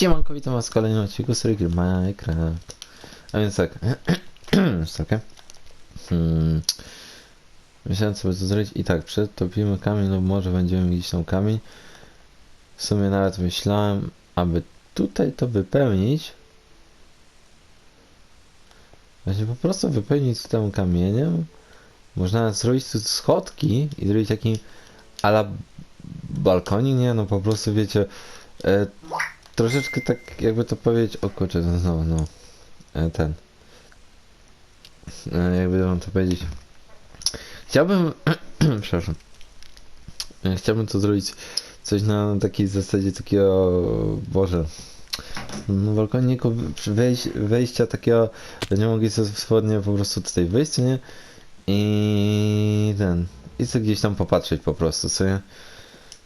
Siemanko, witam was w kolejnym odcinku gry Minecraft. A więc tak, Czekaj. Hmm. Myślałem by to zrobić i tak, przetopimy kamień lub może będziemy gdzieś tam kamień. W sumie nawet myślałem, aby tutaj to wypełnić. Właśnie po prostu wypełnić tym kamieniem. Można zrobić tu schodki i zrobić taki ala balkonik, nie? No po prostu wiecie, e, troszeczkę tak jakby to powiedzieć, o kurczę, no, no, no e, ten, e, jakby wam to powiedzieć, chciałbym, przepraszam, e, chciałbym to zrobić coś na takiej zasadzie takiego, Boże, no balkoniku wejś, wejścia takiego, nie mogli sobie swobodnie po prostu tutaj wyjść, nie? I ten, i sobie gdzieś tam popatrzeć po prostu, co nie?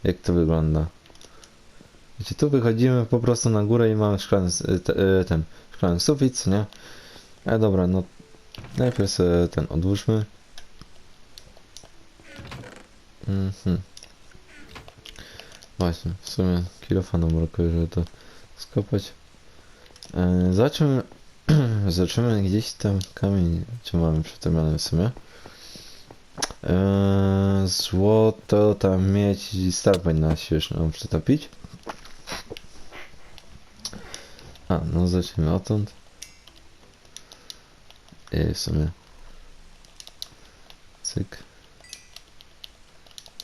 Jak to wygląda. Wiecie, tu wychodzimy po prostu na górę i mamy szklany, e, ten, szklany sufit, nie? Ale dobra, no najpierw sobie ten odłóżmy. Mhm. Właśnie, w sumie kilofanu brakuje, żeby to skopać. E, zobaczymy, zobaczymy gdzieś tam kamień, czy mamy przytomiony w sumie. Eee, złoto, tam mieć i star powinna się już nam przetopić. A, no zacznijmy odtąd. I w sumie. Cyk.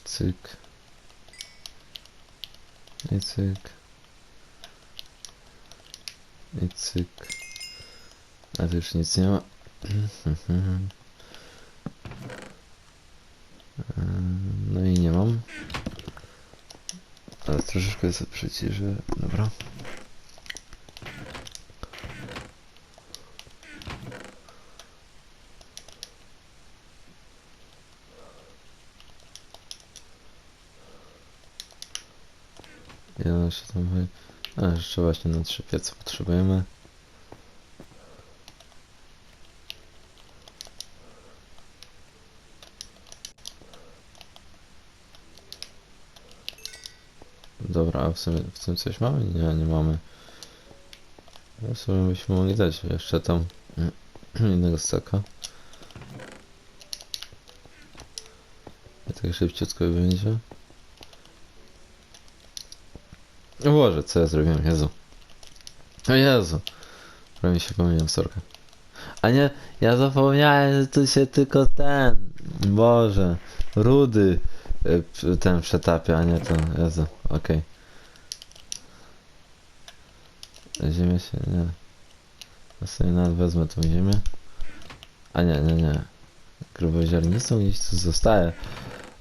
Cyk. I cyk. I cyk. A tu już nic nie ma. No i nie mam. Ale troszeczkę sobie przyciszę. Dobra. Ja jeszcze tam wy... A, jeszcze właśnie na trzy piece potrzebujemy. Dobra, a w sumie w tym coś mamy? Nie, nie mamy. No W sumie byśmy mogli dać jeszcze tam jednego staka. I tak szybciutko będzie. O Boże, co ja zrobiłem? Jezu. O Jezu. Prawie mi się pomyliłem sorka. A nie, ja zapomniałem, że tu się tylko ten... Boże. Rudy p- ten przetapia, a nie to. Jezu, okej. Ziemię się, nie. Ja sobie nawet wezmę tą ziemię. A nie, nie, nie. Gruboziarnistą gdzieś tu zostaje.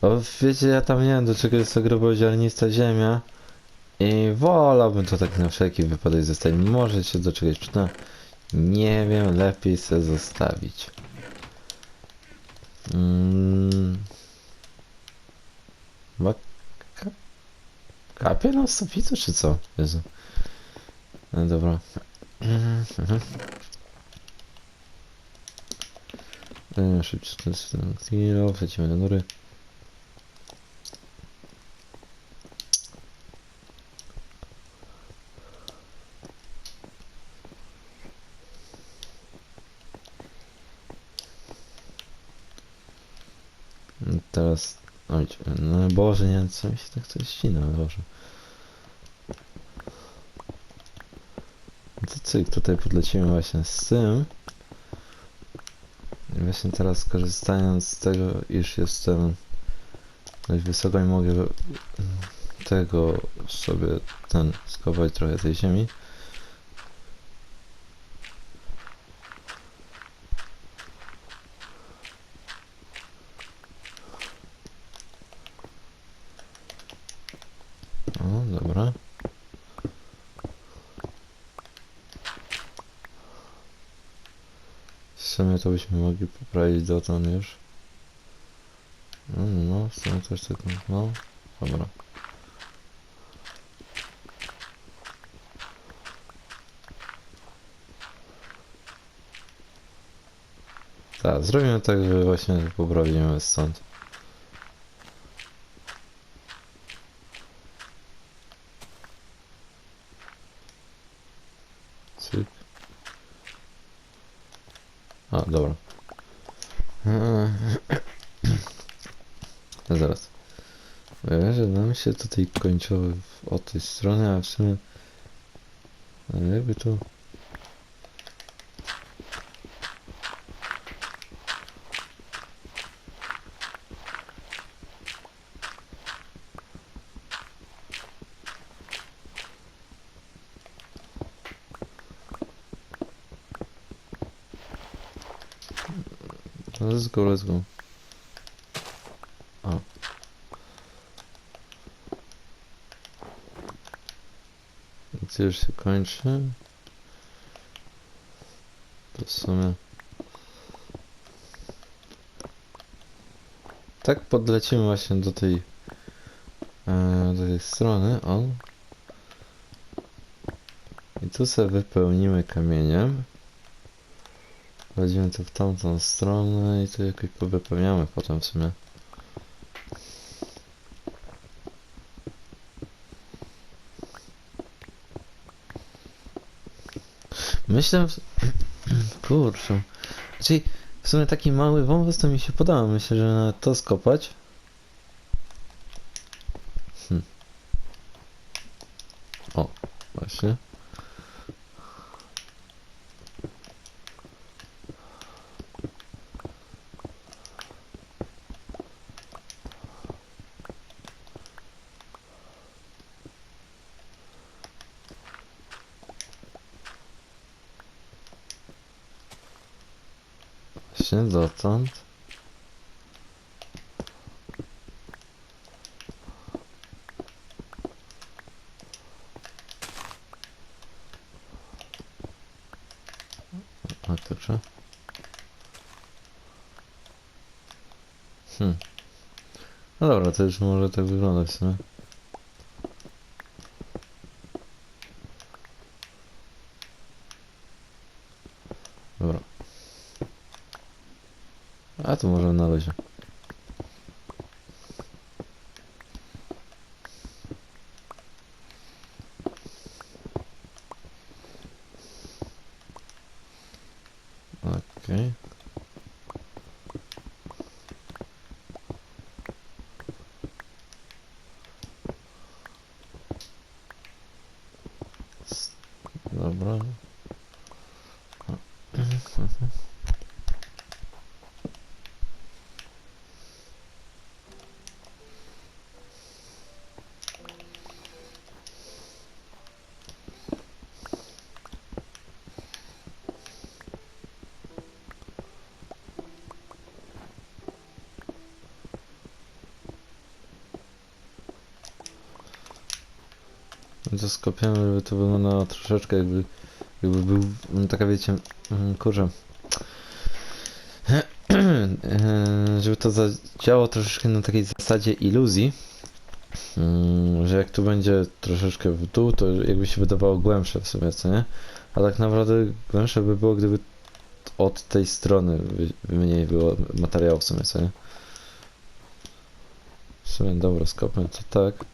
Bo wiecie, ja tam nie wiem do czego jest to gruboziarnista ziemia. I wolałbym to tak na wszelki wypadek zostawić. Może się do czegoś przyda. Nie wiem, lepiej se zostawić. Mm. Chyba ka kapie na sufitu, czy co? Jezu. No dobra. Mhm. E, Szybciej ten kilo, Teraz... Oj, no Boże, nie co mi się tak coś ścina, Boże. To cyk, tutaj podlecimy właśnie z tym. Właśnie teraz korzystając z tego, iż jestem dość wysoko i mogę tego sobie ten skować trochę tej ziemi. O, dobra. W sumie to byśmy mogli poprawić dotąd już. No, no, no, w sumie też tak, no, dobra. Tak, zrobimy tak, że właśnie poprawimy stąd. A, dobra. Eee, Zaraz. Że nam się tutaj kończyło w- od tej strony, a w sumie... Jakby tu... Let's go, let's go. Już się kończy? To w sumie... Tak podlecimy właśnie do tej... E, do tej strony, o. I tu sobie wypełnimy kamieniem. Wchodzimy tu w tamtą stronę i tu jakoś powypełniamy potem w sumie. Myślę... w- Kurczę. Czyli w sumie taki mały wąwóz to mi się podoba. Myślę, że nawet to skopać. Hm. O, właśnie. Właśnie dotąd. A kurczę. Hmm. No dobra, to już może tak wyglądać w sumie. Tu może na razie. Okej. S- Dobra. To skopiemy, żeby to wyglądało troszeczkę jakby, jakby był mm, taka wiecie, mm, kurczę, E, żeby to zadziałało troszeczkę na takiej zasadzie iluzji, mm, że jak tu będzie troszeczkę w dół, to jakby się wydawało głębsze w sumie, co nie? A tak naprawdę głębsze by było, gdyby od tej strony mniej było materiału w sumie, co nie? W sumie dobra, skopmy to tak.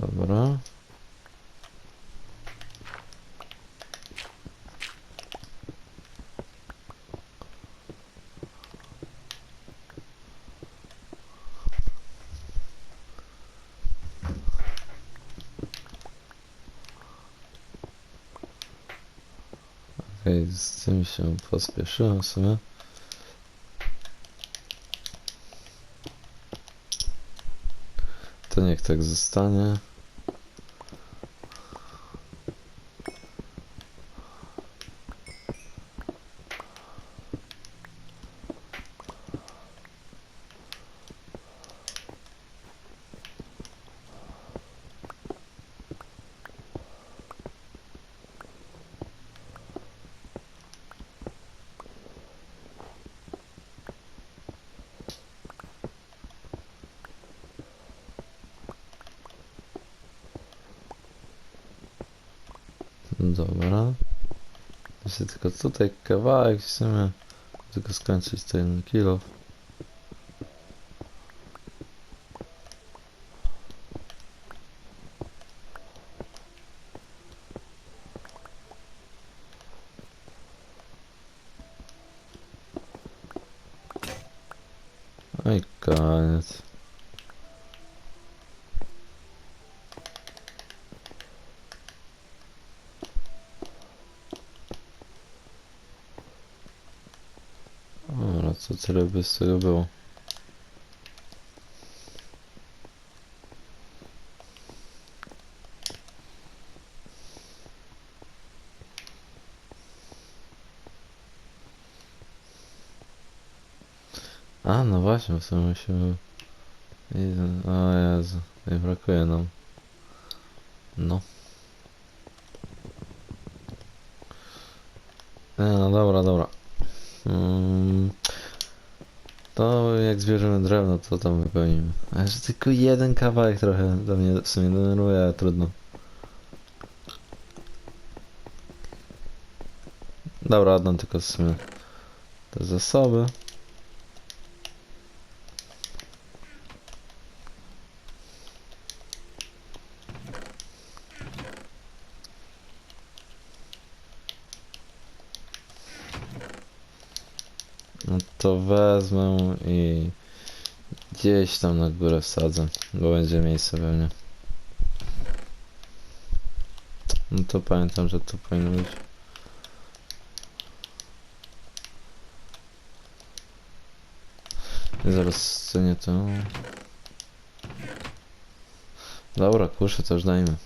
Dobra. Okej, z tym się pospieszyłem w sumie. To niech tak zostanie. Dobra. Jeszcze tylko tutaj kawałek w sumie. Tylko skończyć ten kilo. No i koniec. Dobra, co tyle by z tego było? A, no właśnie, w sumie musimy... O Jezu, nie brakuje nam. No. Nie, no dobra, dobra. Mm, to jak zbierzemy drewno, to tam wypełnimy. Ale że tylko jeden kawałek trochę do mnie w sumie denerwuje, ale trudno. Dobra, oddam tylko w sumie te zasoby. No to wezmę i gdzieś tam na górę wsadzę, bo będzie miejsce pewnie. No to pamiętam, że to powinno być. I zaraz cenię to. Dobra, kuszę to już dajmy.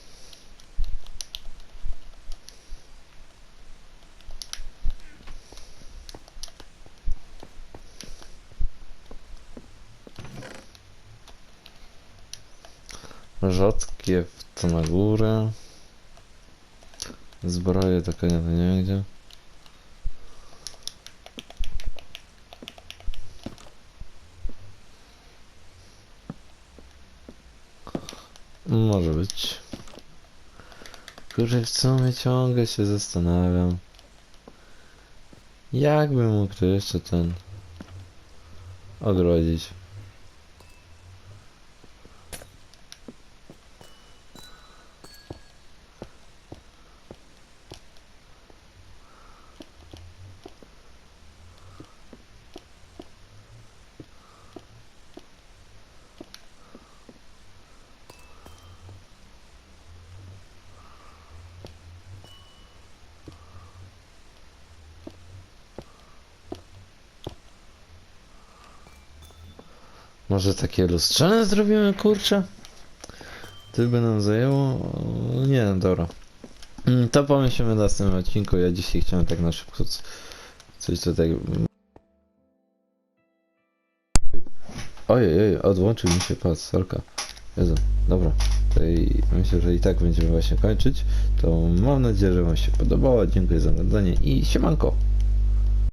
Rzadkie to na górę. Zbroje takie nie, nie gdzie. Może być. Kurczę, w sumie ciągle się zastanawiam. Jakbym mógł to jeszcze ten odrodzić. Może takie lustrzane zrobimy, kurczę? Tyle by nam zajęło? Nie, no dobra. Mm, To pomyślimy w następnym odcinku. Ja dzisiaj chciałem tak na szybko coś tutaj... Ojej, ojej, odłączył mi się pas, sorka. Jezu, dobra. I myślę, że i tak będziemy właśnie kończyć. To mam nadzieję, że wam się podobało. Dziękuję za oglądanie i siemanko.